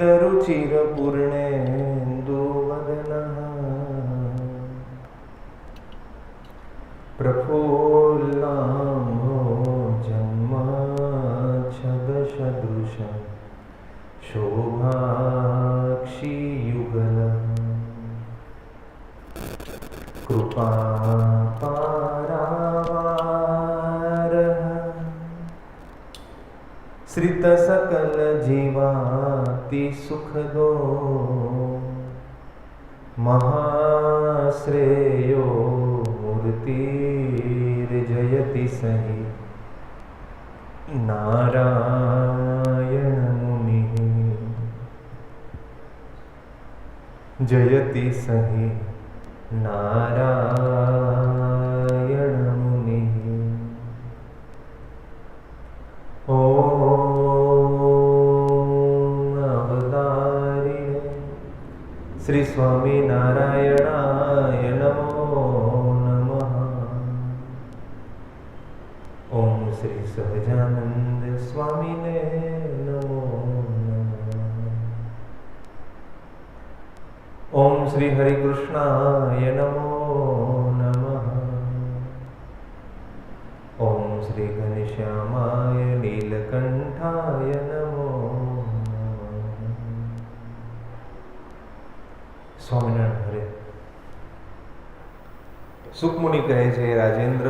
રુચિર પૂર્ણે શ્રિત સકલ જીવાતિ સુખદો. મહાશ્રેયો મૂર્તિર્જયતિ સહી. નારાયણ મુનિ. જયતિ સહી. નારાયણ श्री स्वामिनारायणाय नमो नमः। ॐ श्री सहजानंद स्वामिने नमो नमः। ॐ श्री हरिकृष्णाय नमो नमः। ॐ श्री घनश्यामाय नीलकण्ठाय સ્વામિનારાયણ હરે. સુખમુનિ કહે છે, રાજેન્દ્ર,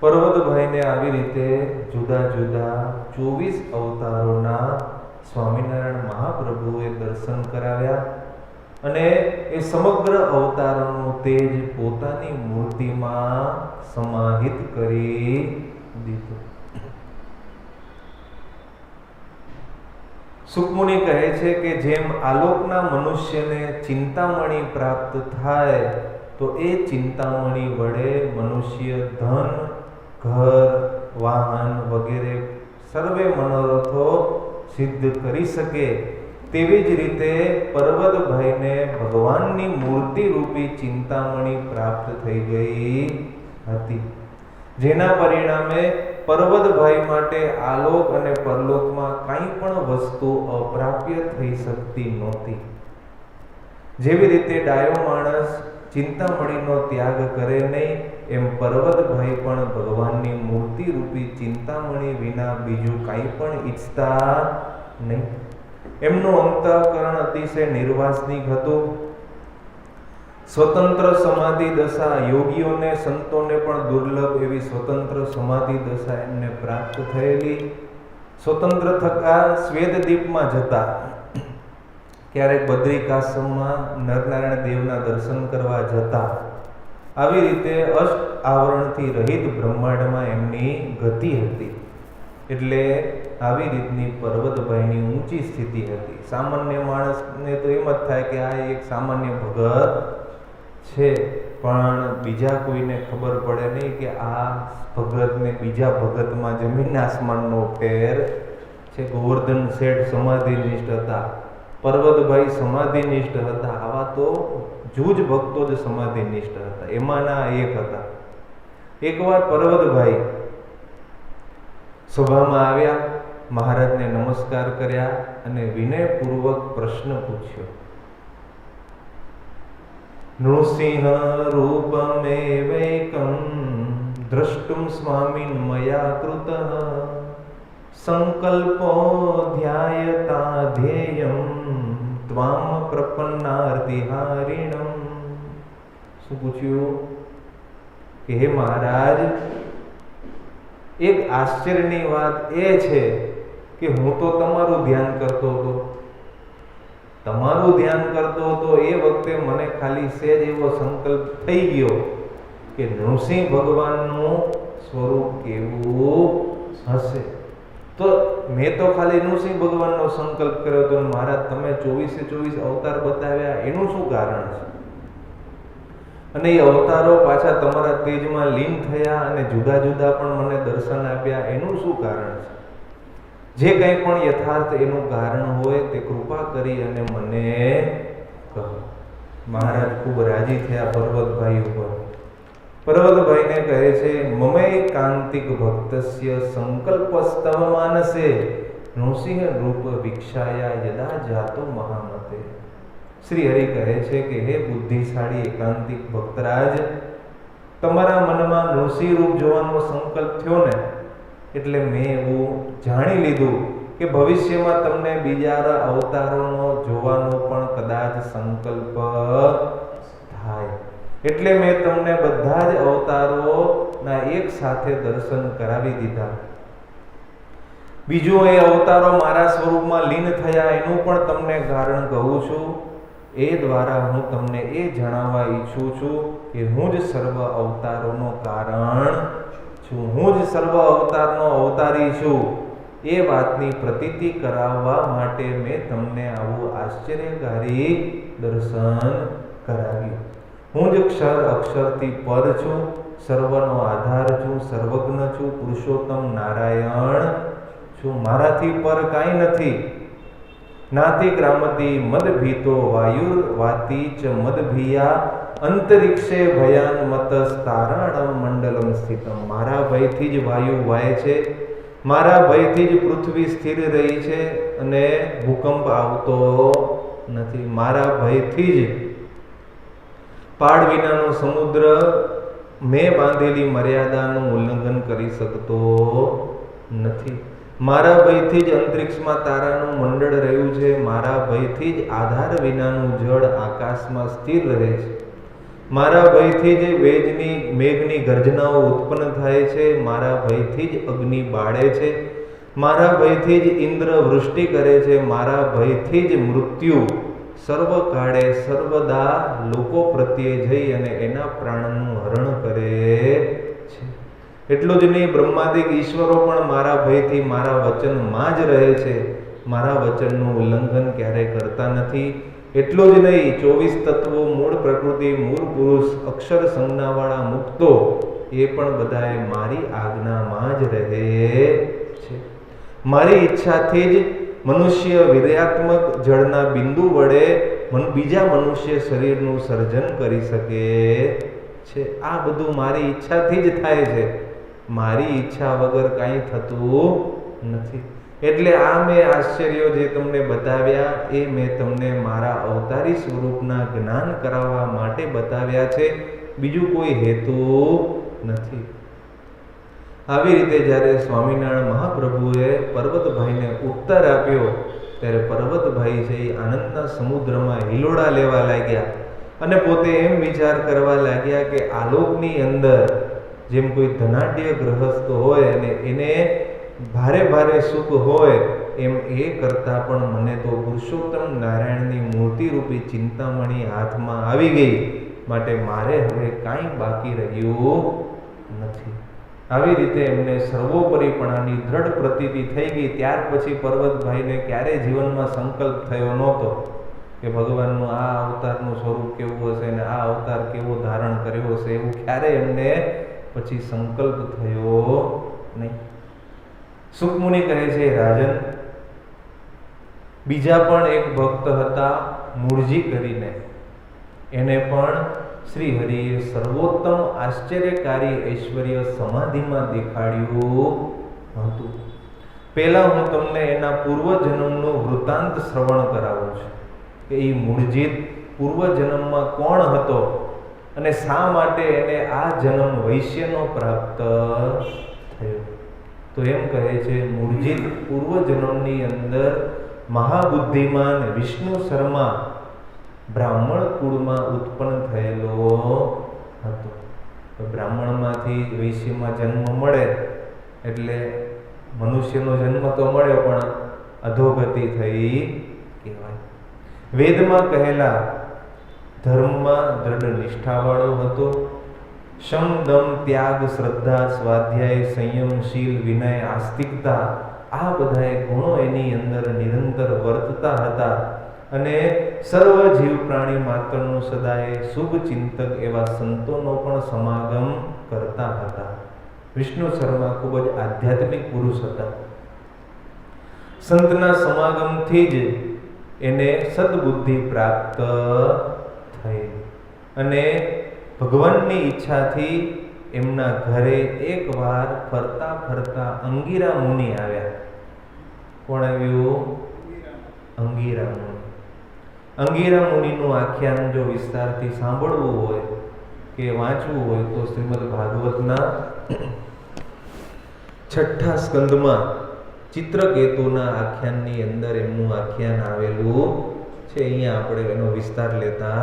પર્વતભાઈને આવી રીતે જુદા જુદા ચોવીસ અવતારોના સ્વામિનારાયણ મહાપ્રભુએ દર્શન કરાવ્યા અને એ સમગ્ર અવતારોનું તેજ પોતાની મૂર્તિમાં સમાહિત કરી દીધું. સુખમુનિ કહે છે કે જેમ આલોકના મનુષ્યને ચિંતામણી પ્રાપ્ત થાય, તો એ ચિંતામણી વડે મનુષ્ય ધન, ઘર, વાહન વગેરે સર્વે મનોરથો સિદ્ધ કરી શકે. તેવી જ રીતે પર્વતભાઈને ભગવાનની મૂર્તિ રૂપી ચિંતામણી પ્રાપ્ત થઈ ગઈ હતી. જેના પરિણામે પર્વતભાઈ માટે આલોક અને પરલોકમાં કાંઈ પણ વસ્તુ અપ્રાપ્ય થઈ શકતી નહોતી. જેવી રીતે ડાયો માણસ ચિંતામણીનો ત્યાગ કરે નહીં, એમ પર્વતભાઈ પણ ભગવાનની મૂર્તિ રૂપી ચિંતામણી વિના બીજું કાંઈ પણ ઈચ્છતા નહીં. એમનું અંતઃકરણ અતિશય નિર્વાસનિક હતું. સ્વતંત્ર સમાધિ દશા યોગીઓને, સંતોને પણ દુર્લભ એવી સ્વતંત્ર સમાધિ દશા એમને પ્રાપ્ત થયેલી. સ્વતંત્ર થકા શ્વેતદ્વીપમાં જતા ક્યારેક બદ્રિકાશ્રમમાં નરનારાયણ દેવના દર્શન કરવા જતા. આવી રીતે અષ્ટ આવરણથી રહિત બ્રહ્માંડમાં એમની ગતિ હતી. એટલે આવી રીતની પર્વતભાઈની ઊંચી સ્થિતિ હતી. સામાન્ય માણસને તો એમ જ થાય કે આ એક સામાન્ય ભગત છે, પણ બીજા કોઈને ખબર પડે નહીં કે આ ભગતને બીજા ભગતમાં જમીન આસમાનનો ફેર છે. ગોવર્ધન શેઠ સમાધિનિષ્ઠ હતા, પર્વતભાઈ સમાધિનિષ્ઠ હતા, આવા તો જૂજ ભક્તો જ સમાધિનિષ્ઠ હતા, એમાંના એક હતા. એકવાર પર્વતભાઈ સભામાં આવ્યા, મહારાજને નમસ્કાર કર્યા અને વિનયપૂર્વક પ્રશ્ન પૂછ્યો. દ્રષ્ટુમ સ્વામી મયા કૃત સંકલ્પો ધ્યાયતા ધ્યેયમ ત્વામ પ્રપન્નાર્તિહારિણમ શું પૂછ્યું કે હે મહારાજ એક આશ્ચર્યની વાત એ છે કે હું તો તમારું ધ્યાન કરતો હતો તમારું ધ્યાન કરતો હતો, એ વખતે મને ખાલી સેજ એવો સંકલ્પ થઈ ગયો કે નૃસિંહ ભગવાનનું સ્વરૂપ કેવું હશે. તો મેં તો ખાલી નૃસિંહ ભગવાનનો સંકલ્પ કર્યો હતો મહારાજ, તમે ચોવીસે ચોવીસ અવતાર બતાવ્યા, એનું શું કારણ છે? અને એ અવતારો પાછા તમારા તેજમાં લીન થયા અને જુદા જુદા પણ મને દર્શન આપ્યા, એનું શું કારણ છે? જે કંઈ પણ યથાર્થ એનું કારણ હોય તે કૃપા કરી અને મને કહો. મહારાજ ખૂબ રાજી થયા પર્વતભાઈ ઉપર. પર્વતભાઈને કહે છે મમે કાંતિક ભક્તસ્ય સંકલ્પસ્તવ માનસે, નૃસિંહ રૂપ વિક્ષાયા યદા જાતો મહામતે. શ્રી હરિ કહે છે કે, હે બુદ્ધિશાળી એકાંતિક ભક્તરાજ, તમારા મનમાં નૃસિંહ રૂપ જોવાનો સંકલ્પ થયો ને એટલે મેં એવું જાણી લીધું કે ભવિષ્યમાં તમને બીજા અવતારોનો જોવાનો પણ કદાચ સંકલ્પ થાય. એટલે મેં તમને બધા જ અવતારોના એક સાથે દર્શન કરાવી દીધા. બીજું એ અવતારો મારા સ્વરૂપમાં લીન થયા એનું પણ તમને કારણ કહું છું. એ દ્વારા હું તમને એ જણાવવા ઈચ્છું છું કે હું જ સર્વ અવતારોનો કારણ છું. હું જ સર્વ અવતારનો અવતારી છું. એ વાતની પ્રતીતિ કરાવવા માટે મેં તમને આવું આશ્ચર્યકારી દર્શન કરાવ્યું. હું જ ક્ષર અક્ષરથી પર છું, સર્વનો આધાર છું, સર્વજ્ઞ છું, પુરુષોત્તમ નારાયણ છું. મારાથી પર કાંઈ નથી. નાતિ ગ્રામતી મદભીતો વાયુર વાતી ચ મદભિયા અંતરિક્ષે ભયાન મતસ તારાણમ મંડલમ સ્થિતમ. મારા ભયથી જ વાયુ વાય છે. મારા ભયથી જ પૃથ્વી સ્થિર રહી છે અને ભૂકંપ આવતો નથી. મારા ભયથી જ પાડ વિનાનો સમુદ્ર મેં બાંધેલી મર્યાદાનું ઉલ્લંઘન કરી શકતો નથી. મારા ભયથી જ અંતરિક્ષમાં તારાનું મંડળ રહ્યું છે. મારા ભયથી જ આધાર વિનાનું જળ આકાશમાં સ્થિર રહે છે. મારા ભયથી જ વેજની, મેઘની ગર્જનાઓ ઉત્પન્ન થાય છે, મારા ભયથી જ અગ્નિ બાળે છે, મારા ભયથી જ ઇન્દ્ર વૃષ્ટિ કરે છે, મારા ભયથી જ મૃત્યુ સર્વકાળે સર્વદા લોકો પ્રત્યે જઈ અને એના પ્રાણનું હરણ કરે છે. એટલું જ નહીં, બ્રહ્માદિક ઈશ્વરો પણ મારા ભયથી મારા વચનમાં જ રહે છે. મારા વચનનું ઉલ્લંઘન ક્યારેય કરતા નથી. એટલું જ નહીં, ચોવીસ તત્વો મૂળ પ્રકૃતિ, મૂળ પુરુષ, અક્ષર સંજ્ઞાવાળા મુક્તો, એ પણ બધાએ મારી આજ્ઞામાં જ રહે છે. મારી ઈચ્છાથી જ મનુષ્ય વિધેયાત્મક જળના બિંદુ વડે બીજા મનુષ્ય શરીરનું સર્જન કરી શકે છે. આ બધું મારી ઈચ્છાથી જ થાય છે. મારી ઈચ્છા વગર કાંઈ થતું નથી. એટલે આ મેં આશ્ચર્યો જે તમને બતાવ્યા, એ મેં તમને મારા અવતારી સ્વરૂપના જ્ઞાન કરાવવા માટે બતાવ્યા છે. બીજું કોઈ હેતુ નથી. આવી રીતે જ્યારે સ્વામિનારાયણ મહાપ્રભુએ પર્વતભાઈને ઉત્તર આપ્યો, ત્યારે પર્વતભાઈ છે એ આનંદના સમુદ્રમાં હિલોડા લેવા લાગ્યા અને પોતે એમ વિચાર કરવા લાગ્યા કે આલોકની અંદર જેમ કોઈ ધનાઢ્ય ગ્રહસ્થ હોય અને એને ભારે ભારે સુખ હોય એમ એ કરતાં પણ મને તો પુરુષોત્તમ નારાયણની મૂર્તિ રૂપી ચિંતામણી હાથમાં આવી ગઈ. માટે મારે હવે કાંઈ બાકી રહ્યું નથી. આવી રીતે એમને સર્વોપરીપણાની દ્રઢ પ્રતીતિ થઈ ગઈ. ત્યાર પછી પર્વતભાઈને ક્યારે જીવનમાં સંકલ્પ થયો નહોતો કે ભગવાનનું આ અવતારનું સ્વરૂપ કેવું હશે ને આ અવતાર કેવો ધારણ કર્યો હશે એવું ક્યારે એમને પછી સંકલ્પ થયો નહીં. સુખમુનિ કહે છે, રાજન, બીજા પણ એક ભક્ત હતા મૂળજી કરીને. એને પણ શ્રી હરિએ સર્વોત્તમ આશ્ચર્યકારી ઐશ્વર્ય સમાધિમાં દેખાડ્યું હતું. પહેલા હું તમને એના પૂર્વજન્મનું વૃત્તાંત શ્રવણ કરાવું છું કે એ મૂળજીત પૂર્વજન્મમાં કોણ હતો અને શા માટે એને આ જન્મ વૈશ્યનો પ્રાપ્ત તો એમ કહે છે, મૂળજીત પૂર્વજન્મની અંદર મહાબુદ્ધિમાન વિષ્ણુ શર્મા બ્રાહ્મણ કુળમાં ઉત્પન્ન થયેલો હતો. બ્રાહ્મણમાંથી વૈશ્યમાં જન્મ મળે એટલે મનુષ્યનો જન્મ તો મળ્યો, પણ અધોગતિ થઈ કહેવાય. વેદમાં કહેલા, ધર્મમાં દ્રઢ નિષ્ઠાવાળો હતો શમ દમ ત્યાગ, શ્રદ્ધા, સ્વાધ્યાય, સંયમ, શીલ, વિનય, આસ્તિકતા, આ બધાએ ગુણો એની અંદર નિરંતર વર્તતા હતા અને સર્વ જીવ પ્રાણી માત્રનું સદાય શુભ ચિંતક એવા સંતોનો પણ સમાગમ કરતા હતા. વિષ્ણુ શર્મા ખૂબ જ આધ્યાત્મિક પુરુષ હતા. સંતના સમાગમથી જ એને સદબુદ્ધિ પ્રાપ્ત થઈ અને ભગવાનની ઈચ્છાથી એમના ઘરે એકવાર ફરતા ફરતા અંગીરા મુનિ આવ્યા. કોણ આવ્યું? અંગીરા મુનિ. અંગીરા મુનિનું આખ્યાન જો વિસ્તારથી સાંભળવું હોય કે વાંચવું હોય તો શ્રીમદ ભાગવતના છઠ્ઠા સ્કંદમાં ચિત્રકેતુના આખ્યાનની અંદર એમનું આખ્યાન આવેલું છે. અહીંયા આપણે એનો વિસ્તાર લેતા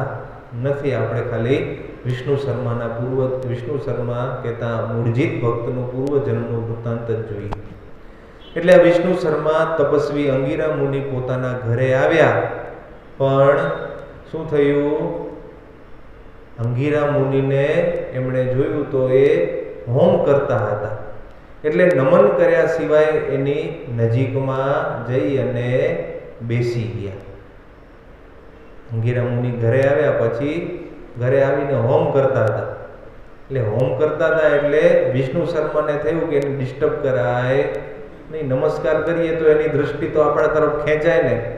નથી. આપણે ખાલી વિષ્ણુ શર્માના પૂર્વ વિષ્ણુ શર્મા કહેતા મૂળજીત ભક્તનું પૂર્વજન્મનું વૃત્તાંત જ જોઈએ. એટલે વિષ્ણુ શર્મા, તપસ્વી અંગીરા મુનિ પોતાના ઘરે આવ્યા. પણ શું થયું? અંગીરા મુનિને એમણે જોયું તો એ હોમ કરતા હતા. એટલે નમન કર્યા સિવાય એની નજીકમાં જઈ અને બેસી ગયા. અંગીરા મુનિ ઘરે આવ્યા પછી ઘરે આવીને હોમ કરતા હતા. એટલે હોમ કરતા હતા એટલે વિષ્ણુ શર્માને થયું કે એને ડિસ્ટર્બ કરાય. નહીં, નમસ્કાર કરીએ તો એની દૃષ્ટિ તો આપણા તરફ ખેંચાય ને.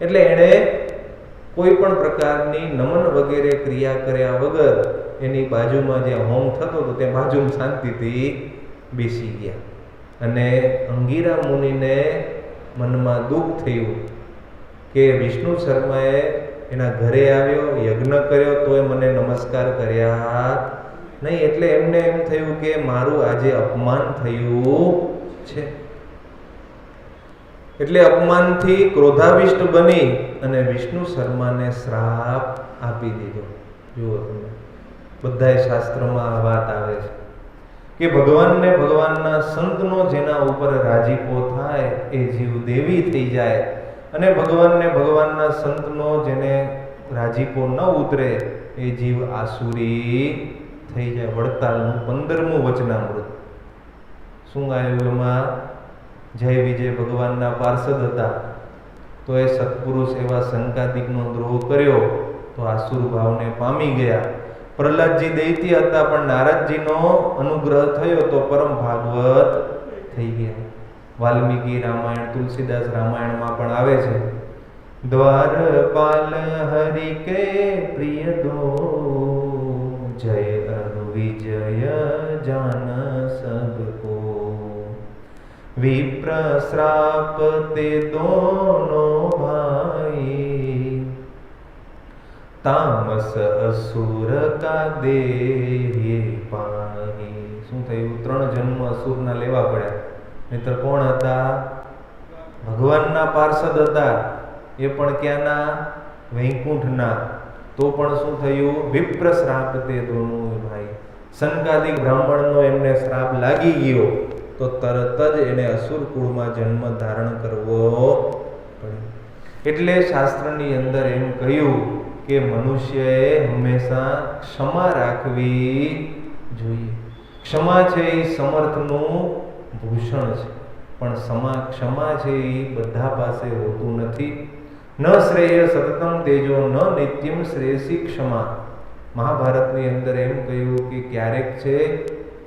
એટલે એણે કોઈ પણ પ્રકારની નમન વગેરે ક્રિયા કર્યા વગર એની બાજુમાં જે હોમ થતો હતો તે બાજુમાં શાંતિથી બેસી ગયા. અને અંગીરા મુનિને મનમાં દુઃખ થયું કે વિષ્ણુ શર્માએ એના ઘરે આવ્યો, યજ્ઞ કર્યો, તોય મને નમસ્કાર કર્યા નહીં. એટલે એમને એમ થયું કે મારું આજે અપમાન થયું છે. એટલે અપમાનથી ક્રોધાવિષ્ટ બની અને વિષ્ણુ શર્માને શ્રાપ આપી દીધો. જુઓ તમે, બધાય શાસ્ત્રમાં આ વાત આવે છે કે ભગવાનને ભગવાનના સંતનો જેના ઉપર રાજીપો થાય, એ જીવ દેવી થઈ જાય. અને ભગવાનને ભગવાનના સંતનો જેને રાજીપો ન ઉતરે, એ જીવ આસુરી થઈ જાય. વડતાલનું પંદરમું વચનામૃત. શું આવ્યું એમાં? જય વિજય ભગવાનના પાર્ષદ હતા. તો એ સત્પુરુષ એવા શંકાદિકનો દ્રોહ કર્યો, તો આસુર ભાવને પામી ગયા. પ્રહલાદજી દૈત્ય હતા, પણ નારદજીનો અનુગ્રહ થયો તો પરમ ભાગવત થઈ ગયા. વાલ્મીકી રામાયણ, તુલસીદાસ રામાયણમાં પણ આવે છે. દ્વારપાલ હરિ કે પ્રિય દો, જય અનુવિજય જાન સબકો વિપ્ર શ્રાપ તે દોનો ભાઈ. તામસ અસુર કા દેહી પાણી. શું થયું? ત્રણ જન્મ અસુરના લેવા પડ્યા. નહીતર કોણ હતા? ભગવાનના પાર્ષદ હતા. એ પણ ક્યાંના? વૈકુંઠના. તો પણ શું થયું? વિપ્ર શ્રાપ તે દોનું ભાઈ. સંકાદિક બ્રાહ્મણનો એમને શ્રાપ લાગી ગયો. તો તરત જ એને અસુર કુળમાં જન્મ ધારણ કરવો પડ્યો. એટલે શાસ્ત્રની અંદર એમ કહ્યું કે મનુષ્યએ હંમેશા ક્ષમા રાખવી જોઈએ. ક્ષમા છે એ સમર્થનું ભૂષણ છે. પણ સમા, ક્ષમા છે એ બધા પાસે હોતું નથી. ન શ્રેય સતતમ તેજો, ન નિત્યમ શ્રેયસી ક્ષમા. મહાભારતની અંદર એમ કહ્યું કે ક્યારેક છે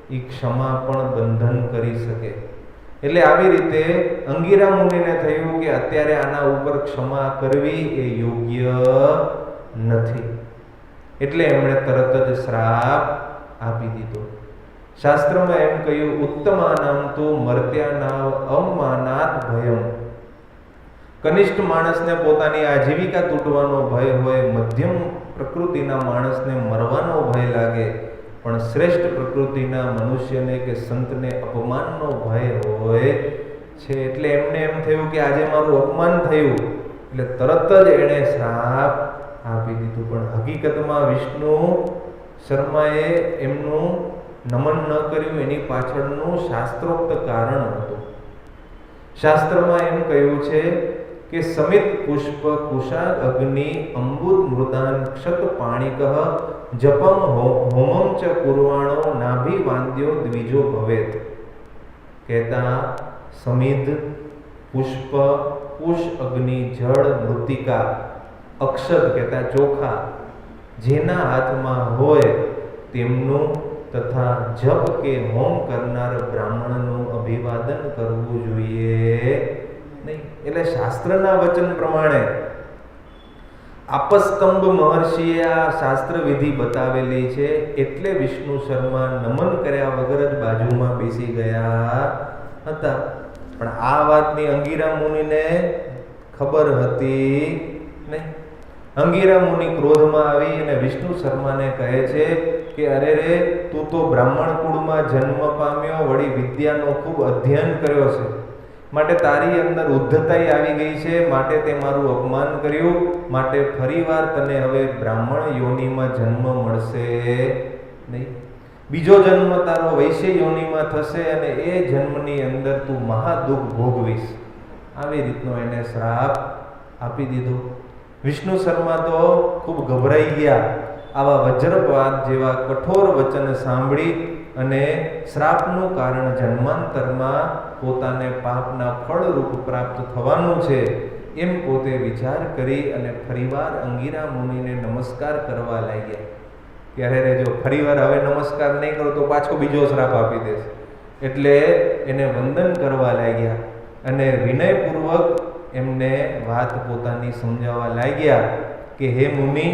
એ ક્ષમા પણ બંધન કરી શકે. એટલે આવી રીતે અંગીરા મુનિને થયું કે અત્યારે આના ઉપર ક્ષમા કરવી એ યોગ્ય નથી. એટલે એમણે તરત જ શ્રાપ આપી દીધો. શાસ્ત્રમાં એમ કહ્યું, ઉત્તમાનામ તો મર્ત્યાના અમાનાત ભયમ. કનિષ્ઠ માણસને પોતાની આજીવિકા તૂટવાનો ભય હોય, મધ્યમ પ્રકૃતિના માણસને મરવાનો ભય લાગે, પણ શ્રેષ્ઠ પ્રકૃતિના મનુષ્યને કે સંતને અપમાનનો ભય હોય છે. એટલે એમને એમ થયું કે આજે મારું અપમાન થયું. એટલે તરત જ એણે શ્રાપ આપી દીધું. પણ હકીકતમાં વિષ્ણુ શર્માએ એમનું નમન ન કર્યું એની પાછળનું શાસ્ત્રોક્ત કારણ હતું. શાસ્ત્રમાં એમ કહ્યું છે કે સમિત પુષ્પ કુશા અગ્નિ અંબુદ મૃદાન ક્ષત પાણિક જપમ હોમમ ચ કુર્વાણો નાભી વાંદ્યો દ્વિજો ભવેત. કહેતા સમિધ, પુષ્પ, કુશ અગ્નિ, જળ, મૃતિકા, અક્ષત કહેતા ચોખા જેના હાથમાં હોય તેમનું તથા જપ કે હોમ કરનાર બ્રાહ્મણનું અભિવાદન કરવું જોઈએ. નહીં, એટલે શાસ્ત્રના વચન પ્રમાણે આપસ્તંભ મહર્ષિએ આ શાસ્ત્ર વિધિ બતાવેલી છે. એટલે વિષ્ણુ શર્મા નમન કર્યા વગર જ બાજુમાં બેસી ગયા હતા. પણ આ વાતની અંગીરા મુનિને ખબર હતી નહીં. અંગીરા મુનિ ક્રોધમાં આવી અને વિષ્ણુ શર્માને કહે છે કે અરે રે, તું તો બ્રાહ્મણ કુળમાં જન્મ પામ્યો, વળી વિદ્યાનો ખૂબ અધ્યયન કર્યો છે. માટે તારી અંદર ઉદ્ધતાઈ આવી ગઈ છે, માટે તે મારું અપમાન કર્યું, માટે ફરીવાર તને હવે બ્રાહ્મણ યોનિમાં જન્મ મળશે નહીં. બીજો જન્મ તારો વૈશ્ય યોનિમાં થશે અને એ જન્મની અંદર તું મહાદુઃખ ભોગવીશ. આવી રીતનો એને શ્રાપ આપી દીધો. વિષ્ણુ શર્મા તો ખૂબ ગભરાઈ ગયા. આવા વજ્રપાત જેવા કઠોર વચન સાંભળી અને શ્રાપનું કારણ જન્માંતરમાં પોતાને પાપના ફળરૂપ પ્રાપ્ત થવાનું છે, એમ પોતે વિચાર કરી અને ફરીવાર અંગીરા મુનિને નમસ્કાર કરવા લાગ્યા. ત્યારે રે જો ફરીવાર હવે નમસ્કાર નહીં કરો તો પાછો બીજો શ્રાપ આપી દેશે. એટલે એને વંદન કરવા લાગ્યા અને વિનયપૂર્વક એમને વાત પોતાની સમજાવવા લાગ્યા કે, હે મુનિ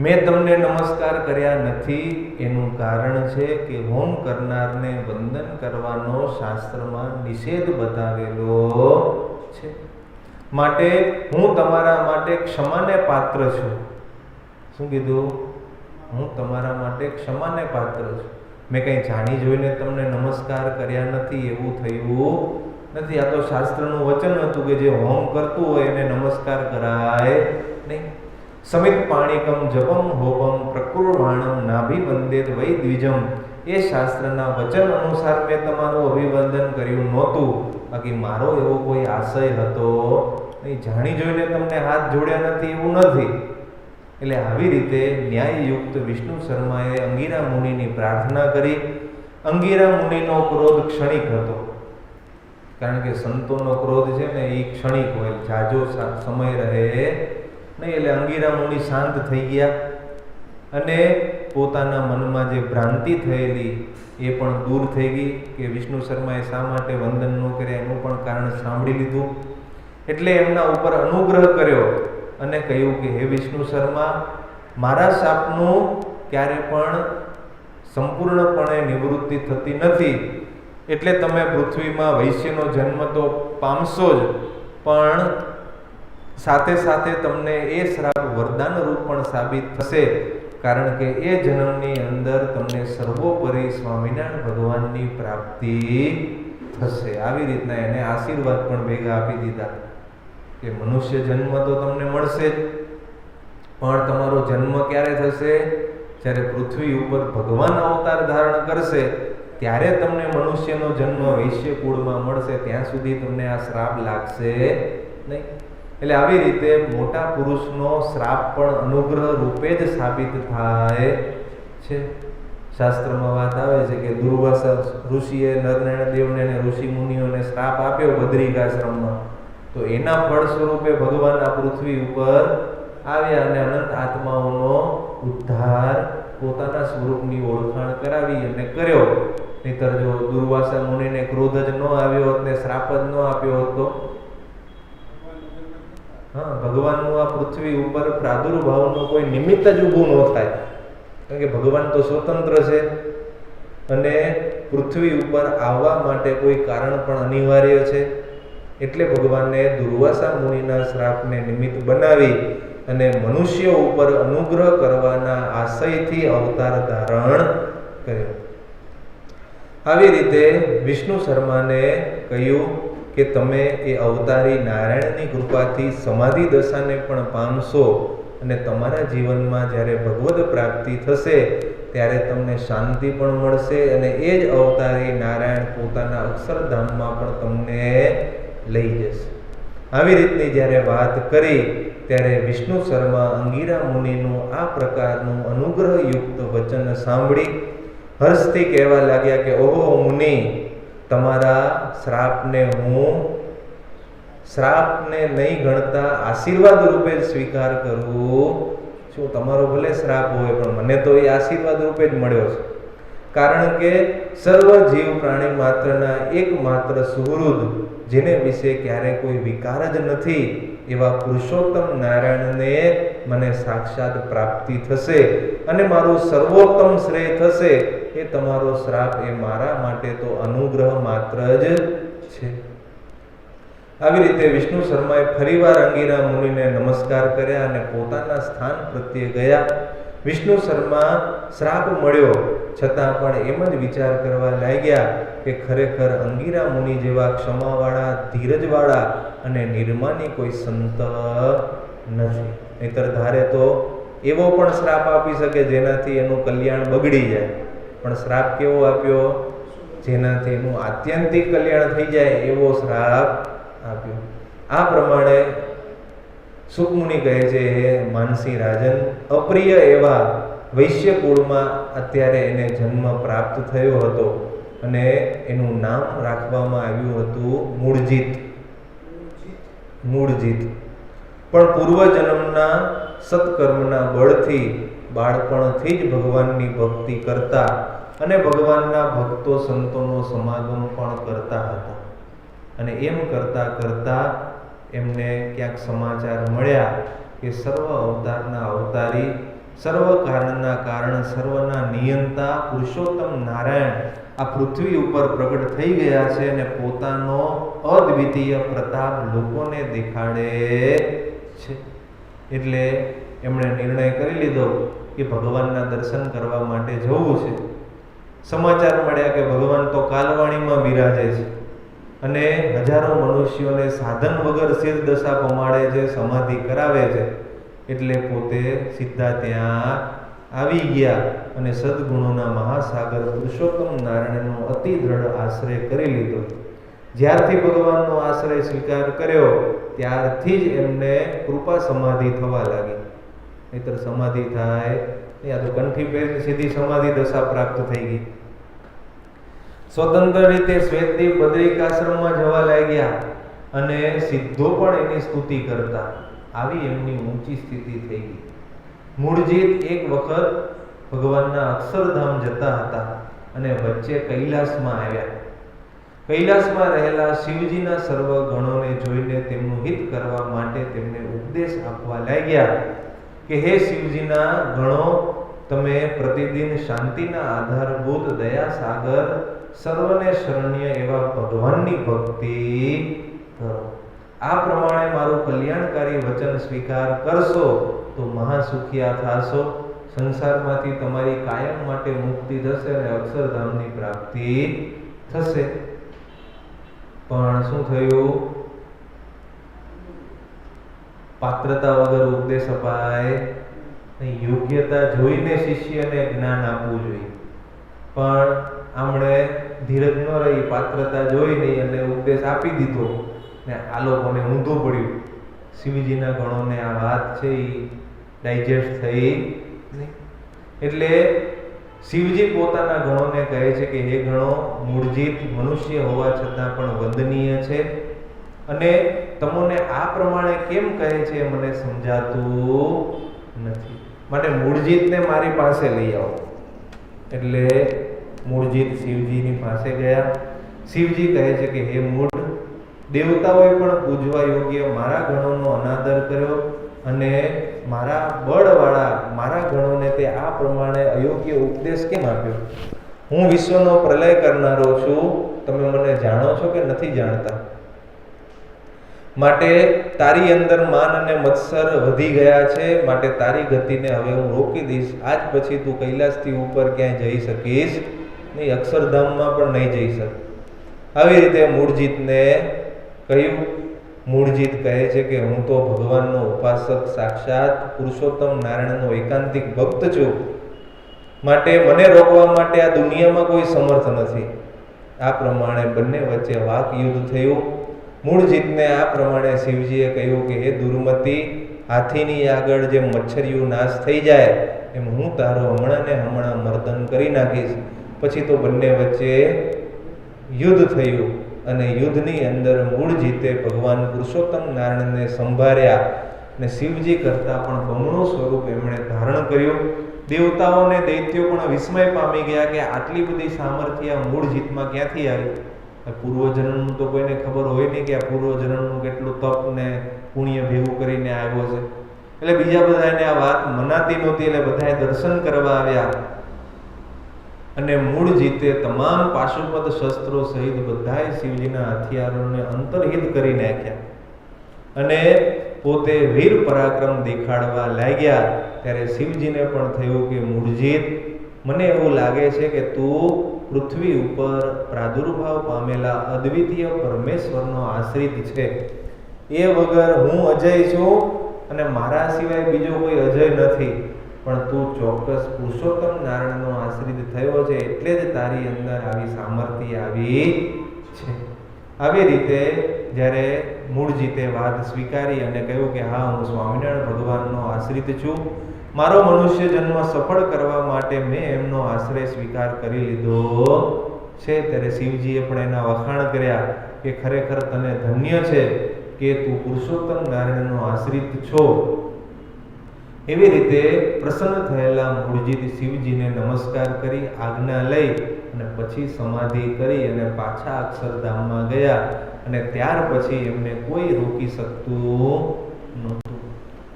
મેં તમને નમસ્કાર કર્યા નથી, એનું કારણ છે કે હોમ કરનારને વંદન કરવાનો શાસ્ત્રમાં નિષેધ બતાવેલો છે. માટે હું તમારા માટે ક્ષમાને પાત્ર છું. શું કીધું? હું તમારા માટે ક્ષમાને પાત્ર છું. મેં કંઈ જાણી જોઈને તમને નમસ્કાર કર્યા નથી, એવું થયું નથી. આ તો શાસ્ત્રનું વચન હતું કે જે હોમ કરતું હોય એને નમસ્કાર કરાય. સમિત પાણીકમ જપમ હોપમ પ્રકૃવાણમ નાભિવંદેત વૈ દ્વિજમ. એ શાસ્ત્રના વચન અનુસાર મેં તમારું અભિવંદન કર્યું નહોતું. બાકી મારો એવો કોઈ આશય હતો નહીં. જાણી જોઈને તમને હાથ જોડ્યા નથી એવું નથી. એટલે આવી રીતે ન્યાયયુક્ત વિષ્ણુ શર્માએ અંગીરા મુનિની પ્રાર્થના કરી. અંગીરા મુનિનો ક્રોધ ક્ષણિક હતો. કારણ કે સંતોનો ક્રોધ છે ને, એ ક્ષણિક હોય. જાજો સમય રહે નહીં, એટલે અંગીરા મુનિ શાંત થઈ ગયા અને પોતાના મનમાં જે ભ્રાંતિ થયેલી એ પણ દૂર થઈ ગઈ કે વિષ્ણુ શર્માએ શા માટે વંદન ન કર્યા એનું પણ કારણ સાંભળી લીધું. એટલે એમના ઉપર અનુગ્રહ કર્યો અને કહ્યું કે, હે વિષ્ણુ શર્મા, મારા શાપનું ક્યારે પણ સંપૂર્ણપણે નિવૃત્તિ થતી નથી. એટલે તમે પૃથ્વીમાં વૈશ્યનો જન્મ તો પામશો જ, પણ સાથે સાથે તમને એ શ્રાપ વરદાન રૂપ પણ સાબિત થશે, કારણ કે એ જન્મની અંદર તમને સર્વોપરી સ્વામિનારાયણ ભગવાનની પ્રાપ્તિ થશે. આવી રીતના એને આશીર્વાદ પણ ભેગા આપી દીધા. કે મનુષ્ય જન્મ તો તમને મળશે જ, પણ તમારો જન્મ ક્યારે થશે? જ્યારે પૃથ્વી ઉપર ભગવાન અવતાર ધારણ કરશે, ત્યારે તમને મનુષ્યનો જન્મ વૈશ્ય કુળમાં મળશે. ત્યાં સુધી તમને આ શ્રાપ લાગશે નહીં. એટલે આવી રીતે મોટા પુરુષનો શ્રાપ પણ અનુગ્રહ રૂપે જ સાબિત થાય છે. શાસ્ત્રમાં વાત આવે છે કે દુર્વાસા ઋષિએ નરનારાયણ દેવને અને ઋષિ મુનિઓને શ્રાપ આપ્યો બદ્રિકાશ્રમમાં. તો એના ફળ સ્વરૂપે ભગવાન આ પૃથ્વી ઉપર આવ્યા અને અનંત આત્માઓનો ઉદ્ધાર પોતાના સ્વરૂપની ઓળખાણ કરાવી અને કર્યો. નહીતર જો દુર્વાસા મુનિને ક્રોધ જ ન આવ્યો હોત ને શ્રાપ જ ન આપ્યો હોત તો? હા, ભગવાનનું આ પૃથ્વી ઉપર પ્રાદુર્ભાવનું કોઈ નિમિત્ત જ ઊભું ન થાય. કારણ કે ભગવાન તો સ્વતંત્ર છે અને પૃથ્વી ઉપર આવવા માટે કોઈ કારણ પણ અનિવાર્ય છે. એટલે ભગવાને દુર્વાસા મુનિના શ્રાપને નિમિત્ત બનાવી અને મનુષ્ય ઉપર અનુગ્રહ કરવાના આશયથી અવતાર ધારણ કર્યો. આવી રીતે વિષ્ણુ શર્માને કહ્યું કે તમે એ અવતારી નારાયણની કૃપાથી સમાધિ દશાને પણ પામશો અને તમારા જીવનમાં જ્યારે ભગવદ પ્રાપ્તિ થશે, ત્યારે તમને શાંતિ પણ મળશે અને એ જ અવતારી નારાયણ પોતાના અક્ષરધામમાં પણ તમને લઈ જશે. આવી રીતની જ્યારે વાત કરી, ત્યારે વિષ્ણુ શર્મા અંગીરા મુનિનું આ પ્રકારનું અનુગ્રહયુક્ત વચન સાંભળી હર્ષથી કહેવા લાગ્યા કે, ઓહો મુનિ તમારા શ્રાપને હું શ્રાપને નહીં ગણતા આશીર્વાદ રૂપે સ્વીકાર કરું. શું તમારો ભલે શ્રાપ હોય, પણ મને તો એ આશીર્વાદ રૂપે જ મળ્યો છે. કારણ કે સર્વ જીવ પ્રાણી માત્રના એકમાત્ર સુહૃદ, જેને વિશે ક્યારે કોઈ વિકાર જ નથી, એવા પુરુષોત્તમ નારાયણને મને સાક્ષાત પ્રાપ્તિ થશે અને મારું સર્વોત્તમ શ્રેય થશે. એ તમારો શ્રાપ એ મારા માટે તો અનુગ્રહ માત્ર જ છે. આવી રીતે વિષ્ણુ શર્માએ ફરીવાર અંગીરા મુનિને નમસ્કાર કર્યા અને પોતાના સ્થાન પ્રત્યે ગયા. વિષ્ણુ શર્મા શ્રાપ મળ્યો, છતાં પણ એમ જ વિચાર કરવા લાગ્યા કે ખરેખર અંગીરા મુનિ જેવા ક્ષમાવાળા, ધીરજવાળા અને નિર્માની કોઈ સંત નથી. નહીતર ધારે તો એવો પણ શ્રાપ આપી શકે જેનાથી એનું કલ્યાણ બગડી જાય. પણ શ્રાપ કેવો આપ્યો? જેનાથી એનું આત્યંતિક કલ્યાણ થઈ જાય એવો શ્રાપ આપ્યો. આ પ્રમાણે સુખમુનિ કહે છે, હે માનસી રાજન, અપ્રિય એવા વૈશ્ય કુળમાં અત્યારે એને જન્મ પ્રાપ્ત થયો હતો અને એનું નામ રાખવામાં આવ્યું હતું મૂળજીત. મૂળજીત. પણ પૂર્વજન્મના સત્કર્મના બળથી બાળપણથી જ ભગવાનની ભક્તિ કરતા અને ભગવાનના ભક્તો સંતોનો સમાગમ પણ કરતા હતા. અને એમ કરતા કરતા એમને ક્યાંક સમાચાર મળ્યા કે સર્વ અવતારના અવતારી, સર્વ કારણના કારણ, સર્વના નિયંતા પુરુષોત્તમ નારાયણ આ પૃથ્વી ઉપર પ્રગટ થઈ ગયા છે અને પોતાનો અદ્વિતીય પ્રતાપ લોકોને દેખાડે છે. એટલે એમણે નિર્ણય કરી લીધો કે ભગવાનના દર્શન કરવા માટે જવું છે. સમાચાર મળ્યા કે ભગવાન તો કાલવાણીમાં બિરાજે છે. અને હજારો મનુષ્યોને સાધન વગર સિદ્ધ દશા પમાડે છે, સમાધિ કરાવે છે. એટલે પોતે સીધા ત્યાં આવી ગયા અને સદગુણોના મહાસાગર પુરુષોત્તમ નારાયણનો અતિ દ્રઢ આશ્રય કરી લીધો. જ્યારથી ભગવાનનો આશ્રય સ્વીકાર કર્યો, ત્યારથી જ એમને કૃપા સમાધિ થવા લાગી. નહીતર સમાધિ થાય નહીં તો કંઠી પહેરી સીધી સમાધિ દશા પ્રાપ્ત થઈ ગઈ. સ્વતંત્ર રીતે શ્વેતદીપ બદ્રિકાશ્રમમાં જવા લાગ્યા અને સિદ્ધો પણ એની સ્તુતિ કરતા. આવી એમની ઊંચી સ્થિતિ થઈ ગઈ. મૂળજીત એક વખત ભગવાનના અક્ષરધામ જતા હતા અને વચ્ચે કૈલાસમાં આવ્યા. કૈલાસમાં રહેલા શિવજીના સર્વ ગણોને જોઈને તેમનું હિત કરવા માટે તેમને ઉપદેશ આપવા લાગ્યા. કે હે શિવજીના, ગણો તમે પ્રતિદિન શાંતિના આધારભૂત દયા સાગર સર્વને શરણ્ય એવા ભગવાનની ભક્તિ કરો. આ પ્રમાણે મારું કલ્યાણકારી વચન સ્વીકાર કરશો તો મહાસુખિયા થાશો. સંસારમાંથી તમારી કાયમ માટે મુક્તિ થશે અને અક્ષરધામની પ્રાપ્તિ થશે. પણ શું થયું? પાત્રતા વગર ઉપદેશ અપાય. યોગ્યતા જોઈને શિષ્યને જ્ઞાન આપવું જોઈએ. પણ આમણે ધીરજ ન રહી પાત્રતા જોઈ નહીં અને ઉપદેશ આપી દીધો ને આ લોકોને ઊંધું પડ્યું. શિવજીના ગણોને આ વાત છે એ ડાયજેસ્ટ થઈ એટલે શિવજી પોતાના ગણોને કહે છે કે, હે ગણો, મૂળજીત મનુષ્ય હોવા છતાં પણ વંદનીય છે. અને તમને આ પ્રમાણે કેમ કહે છે, મને સમજાતું નથી. માટે મૂળજીતને મારી પાસે લઈ આવો. એટલે મૂળજીત શિવજીની પાસે ગયા. શિવજી કહે છે કે, હે મૂળ, દેવતાઓએ પણ પૂજવા યોગ્ય મારા ગણોનો અનાદર કર્યો અને મારા બળવાળા, મારા ગણોને તે આ પ્રમાણે અયોગ્ય ઉપદેશ કેમ આપ્યો? હું વિશ્વનો પ્રલય કરનારો છું. તમે મને જાણો છો કે નથી જાણતા? માટે તારી અંદર માન અને મત્સર વધી ગયા છે, માટે તારી ગતિને હવે હું રોકી દઈશ. આજ પછી તું કૈલાસથી ઉપર ક્યાંય જઈ શકીશ નહીં, અક્ષરધામમાં પણ નહીં જઈ શક. આવી રીતે મૂળજીતને કહ્યું. મૂળજીત કહે છે કે, હું તો ભગવાનનો ઉપાસક, સાક્ષાત પુરુષોત્તમ નારાયણનો એકાંતિક ભક્ત છું. માટે મને રોકવા માટે આ દુનિયામાં કોઈ સમર્થ નથી. આ પ્રમાણે બંને વચ્ચે વાક યુદ્ધ થયું. મૂળજીતને આ પ્રમાણે શિવજીએ કહ્યું કે, હે દુર્મતી, હાથીની આગળ જે મચ્છરિયું નાશ થઈ જાય, એમ હું તારો હમણાં ને હમણાં મર્દન કરી નાખીશ. પછી તો બંને વચ્ચે યુદ્ધ થયું અને યુદ્ધની અંદર મૂળ જીતે ભગવાન પુરુષોત્તમ નારાયણને સંભાળ્યા અને શિવજી કરતાં પણ બમણું સ્વરૂપ એમણે ધારણ કર્યું. દેવતાઓને દૈત્યો પણ વિસ્મય પામી ગયા કે આટલી બધી સામર્થ્ય મૂળ જીતમાં ક્યાંથી આવી? પૂર્વજન્મનું તો કોઈને ખબર હોય નહીં કે આ પૂર્વજન્મનું કેટલું તપ ને પુણ્ય ભેગું કરીને આવ્યો છે. એટલે બીજા બધા એને આ વાત મનાતી નહોતી, એટલે બધાએ દર્શન કરવા આવ્યા. અને મૂળ જીતે તમામ પાશુપત શસ્ત્રો સહિત બધાએ શિવજીના હથિયારોને અંતરહિત કરી નાખ્યા. અને પોતે વીર પરાક્રમ દેખાડવા લાગ્યા, ત્યારે શિવજીને પણ થયું કે મૂળજીત મને એવું લાગે છે કે તું પૃથ્વી ઉપર પ્રાદુર્ભાવ પામેલા અદ્વિતીય પરમેશ્વરનો આશ્રિત છે. એ વગર હું અજય છું અને મારા સિવાય બીજો કોઈ અજય નથી. પણ તું ચોક્કસ પુરુષોત્તમ નારાયણનો આશ્રિત થયો છે એટલે જ તારી અંદર આવી સામર્થ્ય આવી છે. આવી રીતે જ્યારે મૂળજીતે વાત સ્વીકારી અને કહ્યું કે હા, હું સ્વામિનારાયણ ભગવાનનો આશ્રિત છું મારો મનુષ્ય જન્મ સફળ કરવા માટે મેં એમનો આશ્રય સ્વીકાર કરી લીધો. છે ત્યારે શિવજીએ પણ એના વખાણ કર્યા કે ખરેખર તને ધન્ય છે કે તું પુરુષોત્તમ નારાયણનો આશ્રિત છો. એવી રીતે પ્રસન્ન થયેલા મૂળજી શિવજીને નમસ્કાર કરી આજ્ઞા લઈ અને પછી સમાધિ કરી અને પાછા અક્ષરધામમાં ગયા અને ત્યાર પછી એમને કોઈ રોકી શકતું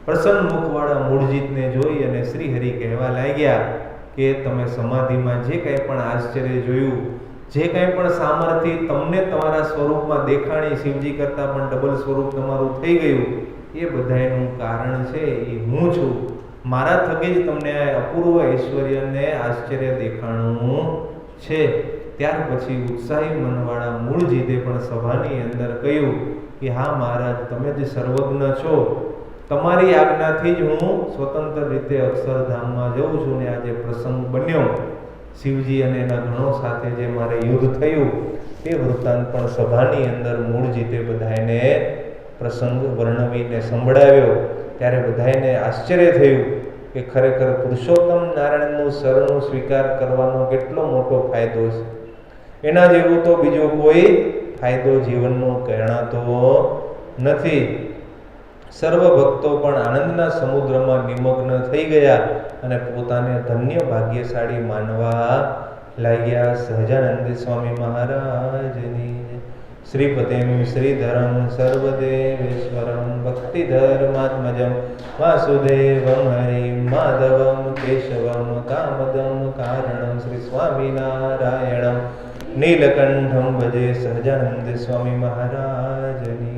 પ્રસન્ન મુખવાળા મૂળજીતને જોઈ અને શ્રી હરિ કહેવા લાગ્યા કે તમે સમાધિમાં જે કંઈ પણ આશ્ચર્ય જોયું, જે કંઈ પણ સામર્થ્ય તમને તમારા સ્વરૂપમાં દેખાણી શિવજી કરતાં પણ ડબલ સ્વરૂપ તમારું થઈ ગયું, એ બધાયનું કારણ છે એ હું છું. મારા થકી જ તમને અપૂર્વ ઐશ્વર્યને આશ્ચર્ય દેખાણું છે. ત્યાર પછી ઉત્સાહી મનવાળા મૂળજીતે પણ સભાની અંદર કહ્યું કે હા મહારાજ, તમે જે સર્વજ્ઞ છો. તમારી આજ્ઞાથી જ હું સ્વતંત્ર રીતે અક્ષરધામમાં જઉં છું ને આજે પ્રસંગ બન્યો. શિવજી અને એના ગણો સાથે જે મારે યુદ્ધ થયું, તે વૃત્તાંત પણ સભાની અંદર મૂળ જીતે બધાને પ્રસંગ વર્ણવીને સંભળાવ્યો. ત્યારે બધાને આશ્ચર્ય થયું કે ખરેખર પુરુષોત્તમ નારાયણનું શરણનું સ્વીકાર કરવાનો કેટલો મોટો ફાયદો છે. એના જેવો તો બીજો કોઈ ફાયદો જીવનનો કહેણાતો નથી. સર્વ ભક્તો પણ આનંદના સમુદ્રમાં નિમગ્ન થઈ ગયા અને પોતાને ધન્ય ભાગ્યશાળી માનવા લાગ્યા સહજાનંદ સ્વામી મહારાજની. શ્રીપતિમ શ્રીધરમ સર્વદેવેશ્વરમ ભક્તિધર્માત્મજમ વાસુદેવમ હરિમ માધવમ કેશવમ કામદમ કારણમ શ્રી સ્વામિનારાયણમ નીલકંઠમ ભજે સહજાનંદ સ્વામી મહારાજની.